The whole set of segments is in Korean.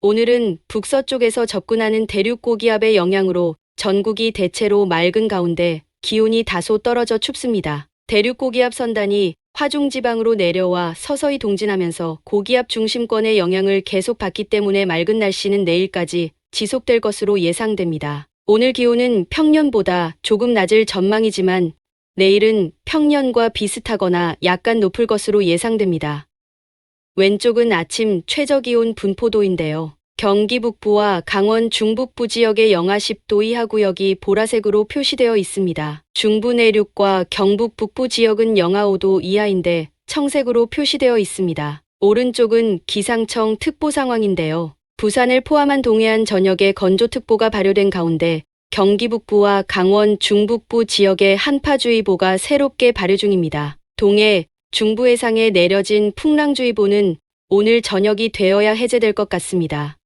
오늘은 북서쪽에서 접근하는 대륙 고기압의 영향으로 전국이 대체로 맑은 가운데 기온이 다소 떨어져 춥습니다. 대륙 고기압 선단이 화중 지방으로 내려와 서서히 동진하면서 고기압 중심권의 영향을 계속 받기 때문에 맑은 날씨는 내일까지 지속될 것으로 예상됩니다. 오늘 기온은 평년보다 조금 낮을 전망이지만 내일은 평년과 비슷하거나 약간 높을 것으로 예상됩니다. 왼쪽은 아침 최저 기온 분포도인데요. 경기 북부와 강원 중북부 지역의 영하 10도 이하 구역이 보라색으로 표시되어 있습니다. 중부 내륙과 경북 북부 지역은 영하 5도 이하인데 청색으로 표시되어 있습니다. 오른쪽은 기상청 특보 상황인데요. 부산을 포함한 동해안 전역에 건조특보가 발효된 가운데 경기 북부와 강원 중북부 지역에 한파주의보가 새롭게 발효 중입니다. 동해, 중부 해상에 내려진 풍랑주의보는 오늘 저녁이 되어야 해제될 것 같습니다.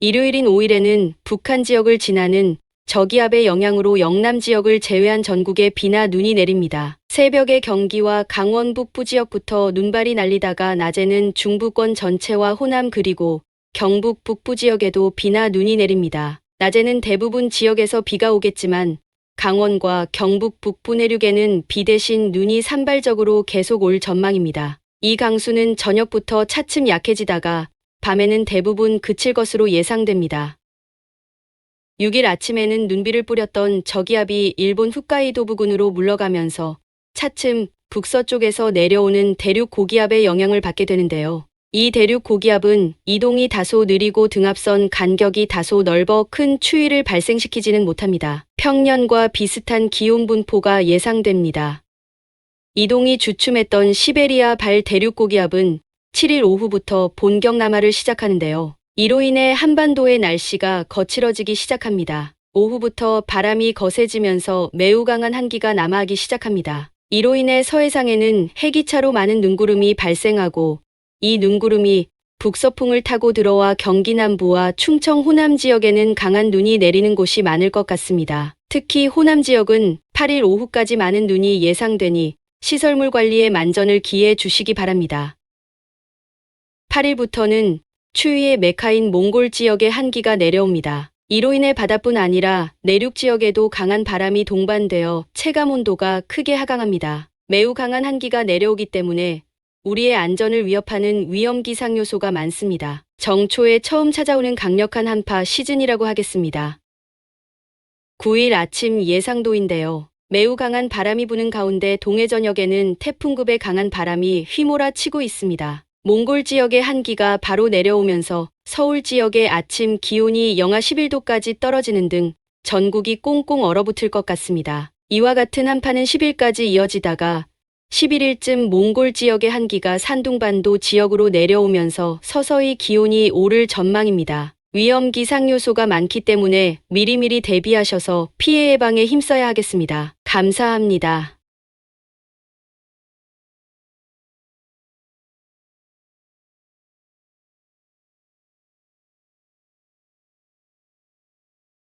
일요일인 5일에는 북한 지역을 지나는 저기압의 영향으로 영남 지역을 제외한 전국에 비나 눈이 내립니다. 새벽에 경기와 강원 북부 지역부터 눈발이 날리다가 낮에는 중부권 전체와 호남 그리고 경북 북부 지역에도 비나 눈이 내립니다. 낮에는 대부분 지역에서 비가 오겠지만 강원과 경북 북부 내륙에는 비 대신 눈이 산발적으로 계속 올 전망입니다. 이 강수는 저녁부터 차츰 약해지다가 밤에는 대부분 그칠 것으로 예상됩니다. 6일 아침에는 눈비를 뿌렸던 저기압이 일본 홋카이도 부근으로 물러가면서 차츰 북서쪽에서 내려오는 대륙 고기압의 영향을 받게 되는데요. 이 대륙 고기압은 이동이 다소 느리고 등압선 간격이 다소 넓어 큰 추위를 발생시키지는 못합니다. 평년과 비슷한 기온 분포가 예상됩니다. 이동이 주춤했던 시베리아 발 대륙 고기압은 7일 오후부터 본격 남하를 시작하는데요. 이로 인해 한반도의 날씨가 거칠어지기 시작합니다. 오후부터 바람이 거세지면서 매우 강한 한기가 남하하기 시작합니다. 이로 인해 서해상에는 해기차로 많은 눈구름이 발생하고 이 눈구름이 북서풍을 타고 들어와 경기 남부와 충청 호남 지역에는 강한 눈이 내리는 곳이 많을 것 같습니다. 특히 호남 지역은 8일 오후까지 많은 눈이 예상되니 시설물 관리에 만전을 기해 주시기 바랍니다. 8일부터는 추위의 메카인 몽골 지역에 한기가 내려옵니다. 이로 인해 바다뿐 아니라 내륙 지역에도 강한 바람이 동반되어 체감 온도가 크게 하강합니다. 매우 강한 한기가 내려오기 때문에 우리의 안전을 위협하는 위험 기상 요소가 많습니다. 정초에 처음 찾아오는 강력한 한파 시즌이라고 하겠습니다. 9일 아침 예상도인데요. 매우 강한 바람이 부는 가운데 동해 전역에는 태풍급의 강한 바람이 휘몰아치고 있습니다. 몽골 지역의 한기가 바로 내려오면서 서울 지역의 아침 기온이 영하 11도까지 떨어지는 등 전국이 꽁꽁 얼어붙을 것 같습니다. 이와 같은 한파는 10일까지 이어지다가 11일쯤 몽골 지역의 한기가 산둥반도 지역으로 내려오면서 서서히 기온이 오를 전망입니다. 위험 기상 요소가 많기 때문에 미리미리 대비하셔서 피해 예방에 힘써야 하겠습니다. 감사합니다.